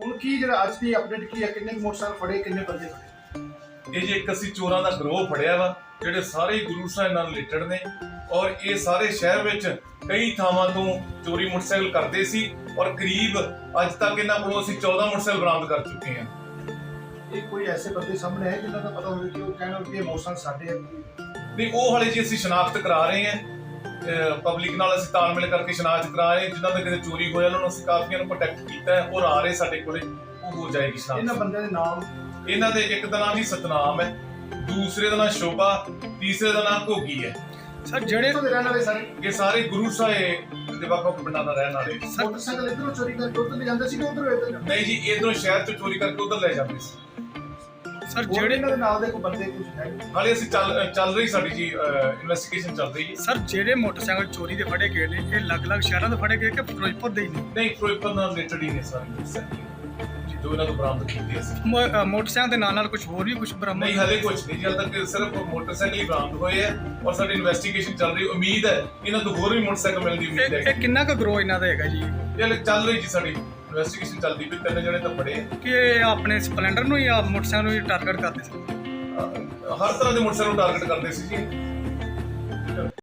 ਹੁਣ ਕੀ ਜਿਹੜਾ ਅੱਜ ਦੀ ਅਪਡੇਟ ਕੀ ਹੈ? ਕਿੰਨੇ ਮੋਟਰਸਾਈਕਲ ਫੜੇ ਕਿੰਨੇ ਬੰਦੇ ਫੜੇ? ਇਹ ਜੇ ਇੱਕ ਅਸੀਂ ਚੋਰਾਂ ਦਾ ਗਰੋਹ ਫੜਿਆ ਵਾ ਜਿਹੜੇ ਸਾਰੇ ਗੁਰੂ ਸਾਹਿਬ ਨਾਲ ਰਿਲੇਟਡ ਨੇ ਔਰ ਇਹ ਸਾਰੇ ਸ਼ਹਿਰ ਵਿੱਚ ਕਈ ਥਾਵਾਂ ਤੋਂ ਚੋਰੀ ਮੋਟਰਸਾਈਕਲ ਕਰਦੇ ਸੀ ਔਰ ਕਰੀਬ ਅੱਜ ਤੱਕ ਇਹਨਾਂ ਕੋਲੋਂ ਅਸੀਂ 14 ਮੋਟਰਸਾਈਕਲ ਬਰਾਮਦ ਕਰ ਚੁੱਕੇ ਹਾਂ। ਇਹ ਕੋਈ ਐਸੇ ਬੰਦੇ ਸਾਹਮਣੇ ਹੈ ਜਿਨ੍ਹਾਂ ਦਾ ਪਤਾ ਹੋਵੇ ਕਿ ਉਹ ਕਹਿਣ ਕਿ ਮੋਟਰਸਾਈਕਲ ਸਾਡੇ ਹੈ ਨਹੀਂ ਉਹ ਹਾਲੇ ਜੀ ਅਸੀਂ ਸ਼ਨਾਖਤ ਕਰਾ ਰਹੇ ਹਾਂ। ਪਬਲਿਕ ਨਾਲ ਅਸੀਂ ਤਾਲਮੇਲ ਕਰਕੇ ਸ਼ਨਾਖਤ ਕਰਾ ਰਹੇ ਹਾਂ ਜਿਨ੍ਹਾਂ ਦਾ ਕਿਤੇ ਚੋਰੀ ਹੋਇਆ ਉਹਨਾਂ ਨੂੰ ਅਸੀਂ ਕਾਫੀਆਂ ਨੂੰ ਪ੍ਰੋਟੈਕਟ ਕੀਤਾ ਹੈ ਔਰ ਆ ਰਹੇ ਸਾਡੇ ਕੋਲੇ ਉਹ ਹੋ ਜਾਏਗੀ ਇਹਨਾਂ ਸ਼ਨਾਖਤ ਬੰਦਿਆਂ ਦੇ ਨਾਮ? ਇਹਨਾਂ ਦੇ ਇੱਕ ਦਾ ਨਾਮ ਜੀ ਸਤਨਾਮ ਹੈ ਦੂਸਰੇ ਦਾ ਨਾਮ ਸ਼ੋਭਾ ਤੀਸਰੇ ਦਾ ਨਾਮ ਘੋਗੀ ਹੈ। ਸਰ ਜਿਹੜੇ ਦੇ ਰਹਿਣ ਵਾਲੇ ਸਾਰੇ? ਇਹ ਸਾਰੇ ਗੁਰੂ ਸਾਹਿਬ ਦੇ ਵੱਖ ਵੱਖ ਪਿੰਡਾਂ ਦਾ ਰਹਿਣ ਵਾਲੇ। ਮੋਟਰਸਾਈਕਲ ਇਧਰੋਂ ਚੋਰੀ ਕਰਕੇ ਉਧਰ ਲੈ ਜਾਂਦੇ ਸੀ ਕਿ ਉਧਰੋਂ ਨਹੀਂ ਜੀ ਇਧਰੋਂ ਸ਼ਹਿਰ ਤੋਂ ਚੋਰੀ ਕਰਕੇ ਉਧਰ ਲੈ ਜਾਂਦੇ ਸੀ। ਸਰ ਜਿਹੜੇ ਇਹਨਾਂ ਦੇ ਨਾਲ ਦੇ ਕੋਈ ਬੰਦੇ ਕੁਝ ਹੈ ਹਾਲੇ ਅਸੀਂ ਚੱਲ ਚੱਲ ਰਹੀ ਸਾਡੀ ਜੀ ਇਨਵੈਸਟੀਗੇਸ਼ਨ ਚੱਲ ਰਹੀ ਹੈ। ਸਰ ਜਿਹੜੇ ਮੋਟਰਸਾਈਕਲ ਚੋਰੀ ਦੇ ਫੜੇ ਗਏ ਨੇ ਇਹ ਅਲੱਗ-ਅਲੱਗ ਸ਼ਹਿਰਾਂ ਤੋਂ ਫੜੇ ਗਏ ਕਿ ਫਿਰੋਜ਼ਪੁਰ ਦੇ ਹੀ ਨੇ? ਨਹੀਂ ਫਿਰੋਜ਼ਪੁਰ ਨਾਲ ਰਿਲੇਟਡ ਹੀ ਨੇ ਸਾਰੇ। ਜੀ ਜੋ ਇਹਨਾਂ ਤੋਂ ਬਰਾਮਦ ਕੀਤੇ ਅਸੀਂ। ਮੋਟਰਸਾਈਕਲ ਦੇ ਨਾਲ ਨਾਲ ਕੁਝ ਹੋਰ ਵੀ ਕੁਝ ਬਰਾਮਦ ਨਹੀਂ ਹਲੇ ਕੁਝ ਨਹੀਂ ਜੀ ਹਾਲੇ ਤੱਕ ਸਿਰਫ ਮੋਟਰਸਾਈਕਲ ਹੀ ਬਰਾਮਦ ਹੋਏ ਹੈ ਔਰ ਸਾਡੀ ਇਨਵੈਸਟੀਗੇਸ਼ਨ ਚੱਲ ਰਹੀ ਉਮੀਦ ਹੈ ਇਹਨਾਂ ਤੋਂ ਹੋਰ ਵੀ ਮੋਟਰਸਾਈਕਲ ਮਿਲਣ ਦੀ ਉਮੀਦ ਇਹ ਹੈ ਇਹ ਕਿੰਨਾ ਕੁ ਗਰੋ ਇਹਨਾਂ ਦਾ ਹੈਗਾ ਜੀ? ਇਹ ਹਲੇ ਚੱਲ ਰਹੀ ਜੀ ਸਾਡੀ ਇਨਵੈਸਟੀਗੇਸ਼ਨ ਚੱਲਦੀ ਵੀ ਤਿੰਨ ਜਣੇ ਤਾਂ ਫੜੇ। ਕਿ ਇਹ ਆਪਣੇ ਸਪਲੈਂਡਰ ਨੂੰ ਜਾਂ ਮੋਟਰਸਾਈਕਲ ਨੂੰ ਟਾਰਗੇਟ ਕਰਦੇ ਸੀ ਹਰ ਤਰ੍ਹਾਂ ਦੇ ਮੋਟਰਸਾਈਕਲ ਨੂੰ ਟਾਰਗੇਟ ਕਰਦੇ ਸੀ ਜੀ